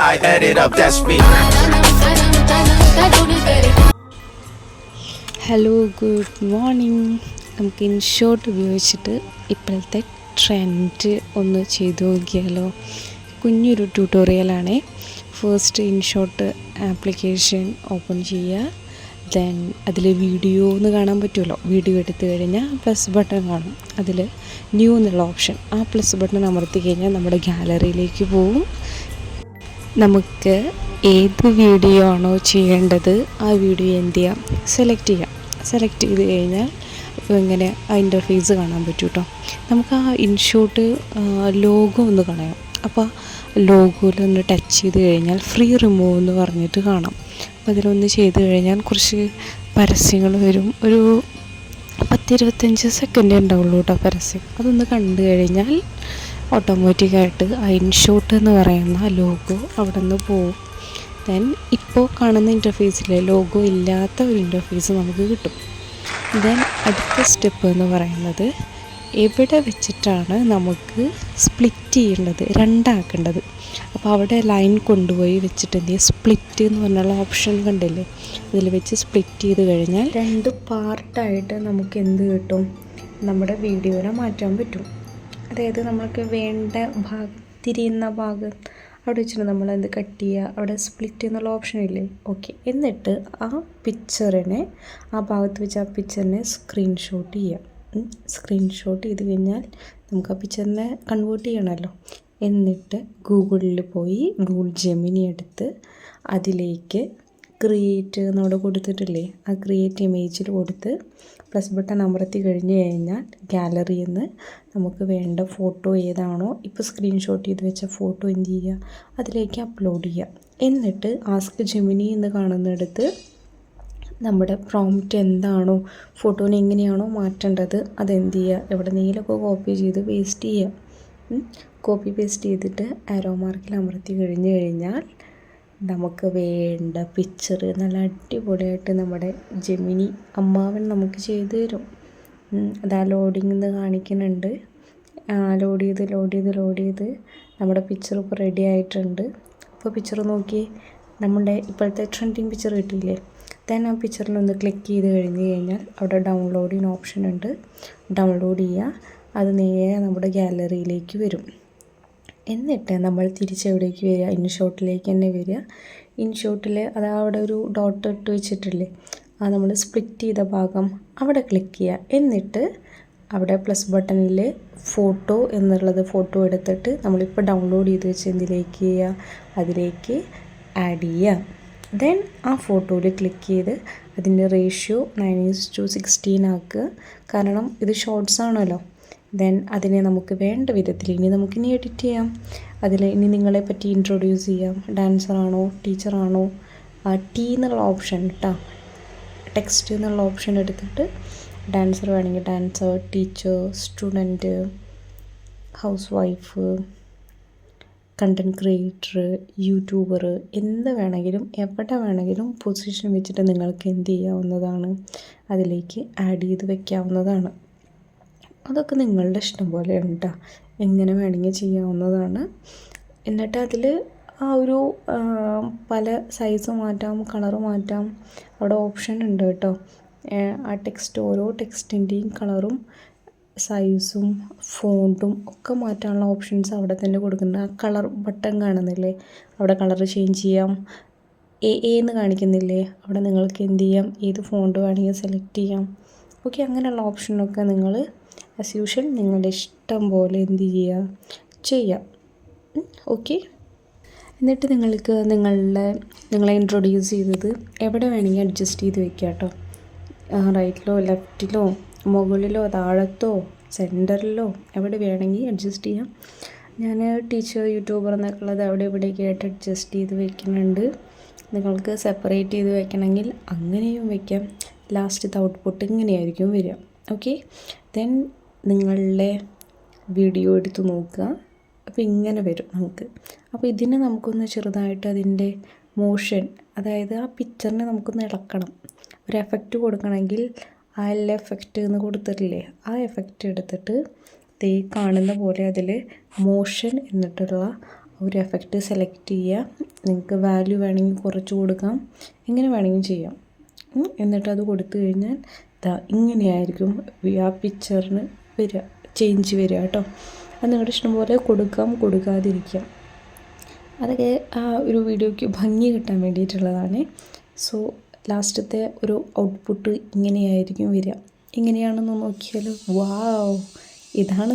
add it up, that's me. Hello good morning നമുക്ക് InShot ഉപയോഗിച്ചിട്ട് ഇപ്പോഴത്തെ ട്രെൻഡ് ഒന്ന് ചെയ്തു നോക്കിയാലോ. കുഞ്ഞൊരു ട്യൂട്ടോറിയലാണേ ഫസ്റ്റ് ഇൻഷോട്ട് ആപ്ലിക്കേഷൻ ഓപ്പൺ ചെയ്യുക. ദെൻ അതിൽ വീഡിയോ എന്ന് കാണാൻ പറ്റുമല്ലോ. വീഡിയോ എടുത്തു കഴിഞ്ഞാൽ പ്ലസ് ബട്ടൺ കാണും. അതിൽ ന്യൂ എന്നുള്ള ഓപ്ഷൻ ആ പ്ലസ് ബട്ടൺ അമർത്തി കഴിഞ്ഞാൽ നമ്മുടെ ഗാലറിയിലേക്ക് പോവും നമുക്ക് ഏത് വീഡിയോ ആണോ ചെയ്യേണ്ടത് ആ വീഡിയോ എന്ത് ചെയ്യാം? സെലക്ട് ചെയ്യാം. സെലക്ട് ചെയ്ത് കഴിഞ്ഞാൽ ഇങ്ങനെ ആ ഇന്റർഫേസ് കാണാൻ പറ്റും കേട്ടോ നമുക്ക് ആ ഇൻഷോട്ട് ലോഗോ ഒന്ന് കളയാം അപ്പോൾ ലോഗോയിൽ ഒന്ന് ടച്ച് ചെയ്ത് കഴിഞ്ഞാൽ ഫ്രീ റിമൂവ് എന്ന് പറഞ്ഞിട്ട് കാണാം. അപ്പോൾ അതിലൊന്ന് ചെയ്ത് കഴിഞ്ഞാൽ കുറച്ച് പരസ്യങ്ങൾ വരും. ഒരു പത്തിരുപത്തഞ്ച് സെക്കൻഡേ ഉണ്ടാവുള്ളൂ കേട്ടോ പരസ്യം. അതൊന്ന് കണ്ടു കഴിഞ്ഞാൽ ഓട്ടോമാറ്റിക്കായിട്ട് ഐൻഷോട്ട് എന്ന് പറയുന്ന ലോഗോ അവിടെ നിന്ന് പോവും. ദെൻ ഇപ്പോൾ കാണുന്ന ഇന്റർഫേസിലെ ലോഗോ ഇല്ലാത്ത ഒരു ഇന്റർഫേസ് നമുക്ക് കിട്ടും. ദെൻ അടുത്ത സ്റ്റെപ്പ് എന്ന് പറയുന്നത് എവിടെ വെച്ചിട്ടാണ് നമുക്ക് സ്പ്ലിറ്റ് ചെയ്യേണ്ടത് രണ്ടാക്കേണ്ടത്? അപ്പോൾ അവിടെ ലൈൻ കൊണ്ടുപോയി വെച്ചിട്ട് എന്ത് ചെയ്യുക? സ്പ്ലിറ്റ് എന്ന് പറഞ്ഞുള്ള ഓപ്ഷൻ കണ്ടില്ലേ? അതിൽ വെച്ച് സ്പ്ലിറ്റ് ചെയ്ത് കഴിഞ്ഞാൽ രണ്ട് പാർട്ടായിട്ട് നമുക്ക് എന്ത് കിട്ടും? നമ്മുടെ വീഡിയോനെ മാറ്റാൻ പറ്റും. അതായത് നമ്മൾക്ക് വേണ്ട ഭാഗം തിരിയുന്ന ഭാഗം അവിടെ വെച്ചിട്ട് നമ്മൾ എന്ത് കട്ട് ചെയ്യുക? അവിടെ സ്പ്ലിറ്റ് എന്നുള്ള ഓപ്ഷൻ ഇല്ലേ? ഓക്കെ എന്നിട്ട് ആ പിക്ചറിനെ ആ ഭാഗത്ത് വെച്ച് ആ പിക്ചറിനെ സ്ക്രീൻഷോട്ട് ചെയ്യാം സ്ക്രീൻഷോട്ട് ചെയ്ത് കഴിഞ്ഞാൽ നമുക്ക് ആ പിക്ചറിനെ കൺവേർട്ട് ചെയ്യണമല്ലോ എന്നിട്ട് ഗൂഗിളിൽ പോയി ഗൂഗിൾ ജെമിനി എടുത്ത് അതിലേക്ക് ക്രിയേറ്റ് എന്നവിടെ കൊടുത്തിട്ടില്ലേ? ആ ക്രിയേറ്റ് ഇമേജിൽ കൊടുത്ത് പ്ലസ് ബട്ടൺ അമർത്തി കഴിഞ്ഞ് കഴിഞ്ഞാൽ ഗാലറിയിൽ നിന്ന് നമുക്ക് വേണ്ട ഫോട്ടോ ഏതാണോ ഇപ്പോൾ സ്ക്രീൻഷോട്ട് ചെയ്ത് വെച്ച ഫോട്ടോ എന്ത് ചെയ്യുക അതിലേക്ക് അപ്ലോഡ് ചെയ്യുക എന്നിട്ട് ആസ്ക് ജെമിനി എന്ന് കാണുന്നിടത്ത് നമ്മുടെ പ്രോംപ്റ്റ് എന്താണോ ഫോട്ടോനെ എങ്ങനെയാണോ മാറ്റേണ്ടത് അതെന്ത് ചെയ്യുക എവിടെ നീലൊക്കെ കോപ്പി ചെയ്ത് പേസ്റ്റ് ചെയ്യുക കോപ്പി പേസ്റ്റ് ചെയ്തിട്ട് ആരോ മാർക്കിൽ അമർത്തി കഴിഞ്ഞ് കഴിഞ്ഞാൽ നമുക്ക് വേണ്ട പിക്ചർ നല്ല അടിപൊളിയായിട്ട് നമ്മുടെ ജെമിനി അമ്മാവൻ നമുക്ക് ചെയ്തു തരും. അതാ ലോഡിങ് എന്ന് കാണിക്കുന്നുണ്ട്. ലോഡ് ചെയ്ത് ലോഡ് ചെയ്ത് ലോഡ് ചെയ്ത് നമ്മുടെ പിക്ചർ ഇപ്പോൾ റെഡി ആയിട്ടുണ്ട്. അപ്പോൾ പിക്ചർ നോക്കി നമ്മുടെ ഇപ്പോഴത്തെ ട്രെൻഡിങ് പിക്ചർ കിട്ടിയില്ലേ? ദെൻ ആ പിക്ചറിൽ ഒന്ന് ക്ലിക്ക് ചെയ്ത് കഴിഞ്ഞ് കഴിഞ്ഞാൽ അവിടെ ഡൗൺലോഡിങ് ഓപ്ഷൻ ഉണ്ട്. ഡൗൺലോഡ് ചെയ്യുക അത് നേരെ നമ്മുടെ ഗാലറിയിലേക്ക് വരും. എന്നിട്ട് നമ്മൾ തിരിച്ചെവിടേക്ക് വരിക. ഇൻഷോട്ടിലേക്ക് തന്നെ വരിക. ഇൻഷോട്ടിൽ അത് അവിടെ ഒരു ഡോട്ട് ഇട്ട് വെച്ചിട്ടില്ലേ? ആ നമ്മൾ സ്പ്ലിറ്റ് ചെയ്ത ഭാഗം അവിടെ ക്ലിക്ക് ചെയ്യുക. എന്നിട്ട് അവിടെ പ്ലസ് ബട്ടണിൽ ഫോട്ടോ എന്നുള്ളത് ഫോട്ടോ എടുത്തിട്ട് നമ്മളിപ്പോൾ ഡൗൺലോഡ് ചെയ്ത് വെച്ച് എന്തിലേക്ക് ചെയ്യുക? അതിലേക്ക് ആഡ് ചെയ്യുക. ദെൻ ആ ഫോട്ടോയിൽ ക്ലിക്ക് ചെയ്ത് അതിന്റെ ratio nine is to sixteen ആക്കുക. കാരണം ഇത് ഷോർട്സ് ആണല്ലോ. ദെൻ അതിനെ നമുക്ക് വേണ്ട വിധത്തിൽ ഇനി നമുക്ക് ഇനി എഡിറ്റ് ചെയ്യാം. അതിൽ ഇനി നിങ്ങളെ പറ്റി ഇൻട്രൊഡ്യൂസ് ചെയ്യാം. ഡാൻസറാണോ ടീച്ചറാണോ ആ ടി എന്നുള്ള ഓപ്ഷൻ കേട്ടോ ടെക്സ്റ്റ് എന്നുള്ള ഓപ്ഷൻ എടുത്തിട്ട് ഡാൻസർ വേണമെങ്കിൽ dancer teacher student housewife content creator YouTuber എന്ത് വേണമെങ്കിലും എവിടെ വേണമെങ്കിലും പൊസിഷൻ വെച്ചിട്ട് നിങ്ങൾക്ക് എന്ത് ചെയ്യാവുന്നതാണ്. അതിലേക്ക് ആഡ് ചെയ്ത് വെക്കാവുന്നതാണ്. അതൊക്കെ നിങ്ങളുടെ ഇഷ്ടം പോലെയാണ് കേട്ടോ എങ്ങനെ വേണമെങ്കിൽ ചെയ്യാവുന്നതാണ്. എന്നിട്ട് അതിൽ ആ ഒരു പല സൈസ് മാറ്റാം കളർ മാറ്റാം. അവിടെ ഓപ്ഷൻ ഉണ്ട് കേട്ടോ ആ ടെക്സ്റ്റ് ഓരോ ടെക്സ്റ്റിന്റെയും കളറും സൈസും ഫോണ്ടും ഒക്കെ മാറ്റാനുള്ള ഓപ്ഷൻസ് അവിടെ തന്നെ കൊടുക്കുന്നുണ്ട്. ആ കളർ ബട്ടൺ കാണുന്നില്ലേ? അവിടെ കളർ ചേഞ്ച് ചെയ്യാം. എ എന്ന് കാണിക്കുന്നില്ലേ? അവിടെ നിങ്ങൾക്ക് എന്ത് ചെയ്യാം? ഏത് ഫോണ്ട് വേണമെങ്കിൽ സെലക്ട് ചെയ്യാം. ഓക്കെ അങ്ങനെയുള്ള ഓപ്ഷനൊക്കെ നിങ്ങൾ ആസ് യൂഷ്വൽ നിങ്ങളുടെ ഇഷ്ടം പോലെ എന്ത് ചെയ്യുക ചെയ്യാം. ഓക്കെ എന്നിട്ട് നിങ്ങൾക്ക് നിങ്ങളുടെ നിങ്ങളെ ഇൻട്രൊഡ്യൂസ് ചെയ്തത് എവിടെ വേണമെങ്കിൽ അഡ്ജസ്റ്റ് ചെയ്ത് വെക്കുക കേട്ടോ റൈറ്റിലോ ലെഫ്റ്റിലോ മുകളിലോ താഴത്തോ സെന്ററിലോ എവിടെ വേണമെങ്കിൽ അഡ്ജസ്റ്റ് ചെയ്യാം. ഞാൻ ടീച്ചർ യൂട്യൂബർ എന്നൊക്കെ ഉള്ളത് അവിടെ ഇവിടെയൊക്കെ ആയിട്ട് അഡ്ജസ്റ്റ് ചെയ്ത് വെക്കുന്നുണ്ട്. നിങ്ങൾക്ക് സെപ്പറേറ്റ് ചെയ്ത് വെക്കണമെങ്കിൽ അങ്ങനെയും വെക്കാം. ലാസ്റ്റത്തെ ഔട്ട്പുട്ട് ഇങ്ങനെയായിരിക്കും വരിക. ഓക്കെ ദെൻ നിങ്ങളുടെ വീഡിയോ എടുത്ത് നോക്കുക. അപ്പോൾ ഇങ്ങനെ വരും നമുക്ക്. അപ്പോൾ ഇതിനെ നമുക്കൊന്ന് ചെറുതായിട്ട് അതിന്റെ മോഷൻ അതായത് ആ പിക്ചറിനെ നമുക്കൊന്ന് ഇളക്കണം. ഒരു എഫക്റ്റ് കൊടുക്കണമെങ്കിൽ ആ എല്ലാ എഫക്റ്റ് എന്ന് കൊടുത്തിട്ടില്ലേ ആ എഫക്റ്റ് എടുത്തിട്ട് തേ കാണുന്ന പോലെ അതിൽ മോഷൻ എന്നിട്ടുള്ള ഒരു എഫക്റ്റ് സെലക്ട് ചെയ്യുക നിങ്ങൾക്ക് വാല്യൂ വേണമെങ്കിൽ കുറച്ച് കൊടുക്കാം. എങ്ങനെ വേണമെങ്കിൽ ചെയ്യാം. എന്നിട്ട് അത് കൊടുത്തു കഴിഞ്ഞാൽ ഇതാ ഇങ്ങനെയായിരിക്കും ആ പിക്ചറിന് വരിക ചേഞ്ച് വരിക കേട്ടോ. അത് നിങ്ങളുടെ ഇഷ്ടം പോലെ കൊടുക്കാം കൊടുക്കാതിരിക്കാം. അതൊക്കെ ആ ഒരു വീഡിയോയ്ക്ക് ഭംഗി കിട്ടാൻ വേണ്ടിയിട്ടുള്ളതാണ്. സോ ലാസ്റ്റത്തെ ഒരു ഔട്ട്പുട്ട് ഇങ്ങനെയായിരിക്കും വരിക ഇങ്ങനെയാണെന്ന് നോക്കിയാൽ വാവ് ഇതാണ്